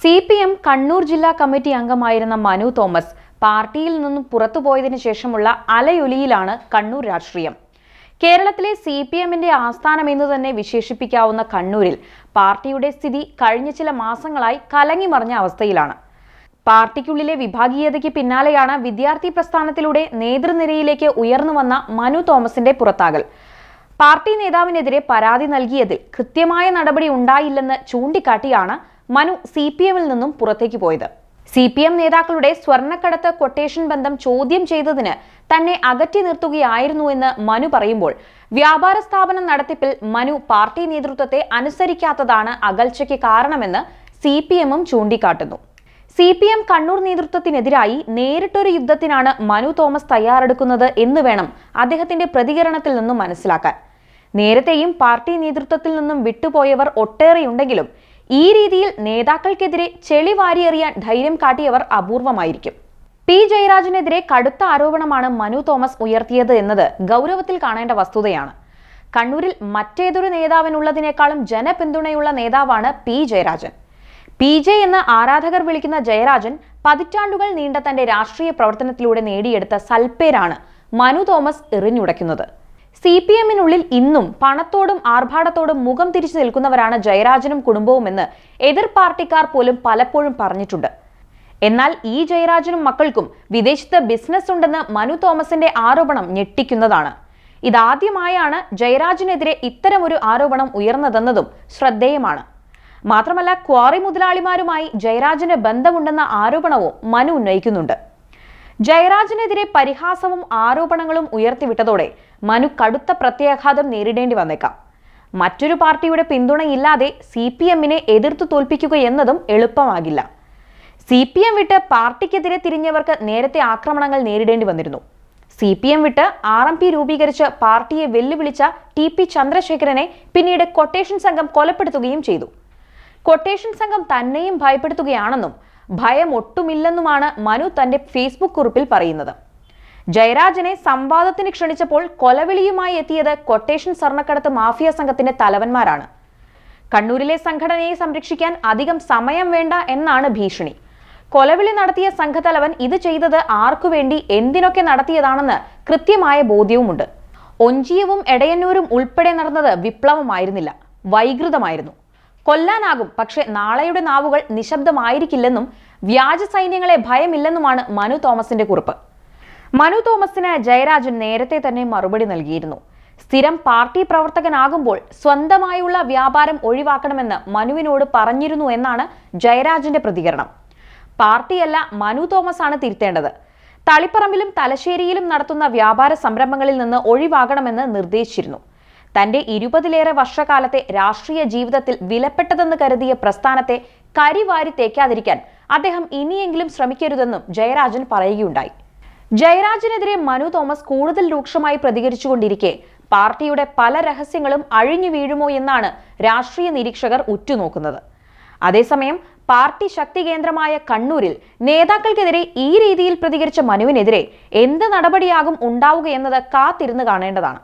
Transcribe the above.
C P M Kannur ജില്ലാ committee അംഗമായിരുന്ന Manu Thomas പാർട്ടിയിൽ നിന്നും പുറത്തുപോയതിനു ശേഷമുള്ള അലയൊലിയിലാണ് കണ്ണൂർ രാഷ്ട്രീയം. കേരളത്തിലെ സി പി എമ്മിന്റെ ആസ്ഥാനം എന്ന് തന്നെ വിശേഷിപ്പിക്കാവുന്ന കണ്ണൂരിൽ പാർട്ടിയുടെ സ്ഥിതി കഴിഞ്ഞ ചില മാസങ്ങളായി കലങ്ങിമറിഞ്ഞ അവസ്ഥയിലാണ്. പാർട്ടിക്കുള്ളിലെ വിഭാഗീയതയ്ക്ക് പിന്നാലെയാണ് വിദ്യാർത്ഥി പ്രസ്ഥാനത്തിലൂടെ നേതൃനിരയിലേക്ക് ഉയർന്നു വന്ന മനു തോമസിന്റെ പുറത്താകൽ. പാർട്ടി നേതാവിനെതിരെ പരാതി നൽകിയതിൽ കൃത്യമായ നടപടി ഉണ്ടായില്ലെന്ന് ചൂണ്ടിക്കാട്ടിയാണ് മനു സി പി എമ്മിൽ നിന്നും പുറത്തേക്ക് പോയത്. സി പി എം നേതാക്കളുടെ സ്വർണക്കടത്ത് കൊട്ടേഷൻ ബന്ധം ചോദ്യം ചെയ്തതിന് തന്നെ അകറ്റി നിർത്തുകയായിരുന്നുവെന്ന് മനു പറയുമ്പോൾ വ്യാപാര സ്ഥാപനം നടത്തിപ്പിൽ മനു പാർട്ടി നേതൃത്വത്തെ അനുസരിക്കാത്തതാണ് അകൽച്ചയ്ക്ക് കാരണമെന്ന് സി പി എമ്മും ചൂണ്ടിക്കാട്ടുന്നു. സി പി എം കണ്ണൂർ നേതൃത്വത്തിനെതിരായി നേരിട്ടൊരു യുദ്ധത്തിനാണ് മനു തോമസ് തയ്യാറെടുക്കുന്നത് എന്ന് വേണം അദ്ദേഹത്തിന്റെ പ്രതികരണത്തിൽ നിന്നും മനസ്സിലാക്കാൻ. നേരത്തെയും പാർട്ടി നേതൃത്വത്തിൽ നിന്നും വിട്ടുപോയവർ ഒട്ടേറെയുണ്ടെങ്കിലും ഈ രീതിയിൽ നേതാക്കൾക്കെതിരെ ചെളി വാരിയെറിയാൻ ധൈര്യം കാട്ടിയവർ അപൂർവമായിരിക്കും. പി. ജയരാജനെതിരെ കടുത്ത ആരോപണമാണ് മനു തോമസ് ഉയർത്തിയത് എന്നത് ഗൗരവത്തിൽ കാണേണ്ട വസ്തുതയാണ്. കണ്ണൂരിൽ മറ്റേതൊരു നേതാവിനുള്ളതിനേക്കാളും ജനപിന്തുണയുള്ള നേതാവാണ് പി. ജയരാജൻ. പി. ജെ. എന്ന് ആരാധകർ വിളിക്കുന്ന ജയരാജൻ പതിറ്റാണ്ടുകൾ നീണ്ട തന്റെ രാഷ്ട്രീയ പ്രവർത്തനത്തിലൂടെ നേടിയെടുത്ത സൽപ്പേരാണ് മനു തോമസ് എറിഞ്ഞുടയ്ക്കുന്നത്. സി പി എമ്മിനുള്ളിൽ ഇന്നും പണത്തോടും ആർഭാടത്തോടും മുഖം തിരിച്ചു നിൽക്കുന്നവരാണ് ജയരാജനും കുടുംബവുമെന്ന് എതിർ പാർട്ടിക്കാർ പോലും പലപ്പോഴും പറഞ്ഞിട്ടുണ്ട്. എന്നാൽ ഈ ജയരാജനും മക്കൾക്കും വിദേശത്ത് ബിസിനസ് ഉണ്ടെന്ന് മനു തോമസിന്റെ ആരോപണം ഞെട്ടിക്കുന്നതാണ്. ഇതാദ്യമായാണ് ജയരാജിനെതിരെ ഇത്തരമൊരു ആരോപണം ഉയർന്നതെന്നതും ശ്രദ്ധേയമാണ്. മാത്രമല്ല ക്വാറി മുതലാളിമാരുമായി ജയരാജന് ബന്ധമുണ്ടെന്ന ആരോപണവും മനു ഉന്നയിക്കുന്നുണ്ട്. ജയരാജനെതിരെ പരിഹാസവും ആരോപണങ്ങളും ഉയർത്തിവിട്ടതോടെ മനു കടുത്ത പ്രത്യാഘാതം നേരിടേണ്ടി വന്നേക്കാം. മറ്റൊരു പാർട്ടിയുടെ പിന്തുണയില്ലാതെ സി പി എമ്മിനെ എതിർത്തു തോൽപ്പിക്കുകയെന്നതും എളുപ്പമാകില്ല. സി പി എം വിട്ട് പാർട്ടിക്കെതിരെ തിരിഞ്ഞവർക്ക് നേരത്തെ ആക്രമണങ്ങൾ നേരിടേണ്ടി വന്നിരുന്നു. സി പി എം വിട്ട് ആർ എം പി രൂപീകരിച്ച് പാർട്ടിയെ വെല്ലുവിളിച്ച ടി പി ചന്ദ്രശേഖരനെ പിന്നീട് കൊട്ടേഷൻ സംഘം കൊലപ്പെടുത്തുകയും ചെയ്തു. കൊട്ടേഷൻ സംഘം തന്നെയും ഭയപ്പെടുത്തുകയാണെന്നും ഭയം ഒട്ടുമില്ലെന്നുമാണ് മനു തന്റെ ഫേസ്ബുക്ക് കുറിപ്പിൽ പറയുന്നത്. ജയരാജനെ സംവാദത്തിന് ക്ഷണിച്ചപ്പോൾ കൊലവിളിയുമായി എത്തിയത് കൊട്ടേഷൻ സ്വർണക്കടത്ത് മാഫിയ സംഘത്തിന്റെ തലവന്മാരാണ്. കണ്ണൂരിലെ സംഘടനയെ സംരക്ഷിക്കാൻ അധികം സമയം വേണ്ട എന്നാണ് ഭീഷണി. കൊലവിളി നടത്തിയ സംഘത്തലവൻ ഇത് ചെയ്തത് ആർക്കു വേണ്ടി എന്തിനൊക്കെ നടത്തിയതാണെന്ന് കൃത്യമായ ബോധ്യവുമുണ്ട്. ഒഞ്ചിയവും എടയന്നൂരും ഉൾപ്പെടെ നടന്നത് വിപ്ലവമായിരുന്നില്ല വൈകൃതമായിരുന്നു. കൊല്ലാനാകും. പക്ഷേ നാളെയുടെ നാവുകൾ നിശബ്ദമായിരിക്കില്ലെന്നും വ്യാജ സൈന്യങ്ങളെ ഭയമില്ലെന്നുമാണ് മനു തോമസിന്റെ കുറിപ്പ്. മനു തോമസിന് ജയരാജൻ നേരത്തെ തന്നെ മറുപടി നൽകിയിരുന്നു. സ്ഥിരം പാർട്ടി പ്രവർത്തകനാകുമ്പോൾ സ്വന്തമായുള്ള വ്യാപാരം ഒഴിവാക്കണമെന്ന് മനുവിനോട് പറഞ്ഞിരുന്നു എന്നാണ് ജയരാജന്റെ പ്രതികരണം. പാർട്ടിയല്ല മനു തോമസ് ആണ് തിരുത്തേണ്ടത്. തളിപ്പറമ്പിലും തലശ്ശേരിയിലും നടത്തുന്ന വ്യാപാര സംരംഭങ്ങളിൽ നിന്ന് ഒഴിവാകണമെന്ന് നിർദ്ദേശിച്ചിരുന്നു. തന്റെ ഇരുപതിലേറെ വർഷകാലത്തെ രാഷ്ട്രീയ ജീവിതത്തിൽ വിലപ്പെട്ടതെന്ന് കരുതിയ പ്രസ്ഥാനത്തെ കരിവാരി തേക്കാതിരിക്കാൻ അദ്ദേഹം ഇനിയെങ്കിലും ശ്രമിക്കരുതെന്നും ജയരാജൻ പറയുകയുണ്ടായി. ജയരാജനെതിരെ മനു തോമസ് കൂടുതൽ രൂക്ഷമായി പ്രതികരിച്ചുകൊണ്ടിരിക്കെ പാർട്ടിയുടെ പല രഹസ്യങ്ങളും അഴിഞ്ഞു വീഴുമോ എന്നാണ് രാഷ്ട്രീയ നിരീക്ഷകർ ഉറ്റുനോക്കുന്നത്. അതേസമയം പാർട്ടി ശക്തി കേന്ദ്രമായ കണ്ണൂരിൽ നേതാക്കൾക്കെതിരെ ഈ രീതിയിൽ പ്രതികരിച്ച മനുവിനെതിരെ എന്ത് നടപടിയാകും ഉണ്ടാവുകയെന്നത് കാത്തിരുന്ന് കാണേണ്ടതാണ്.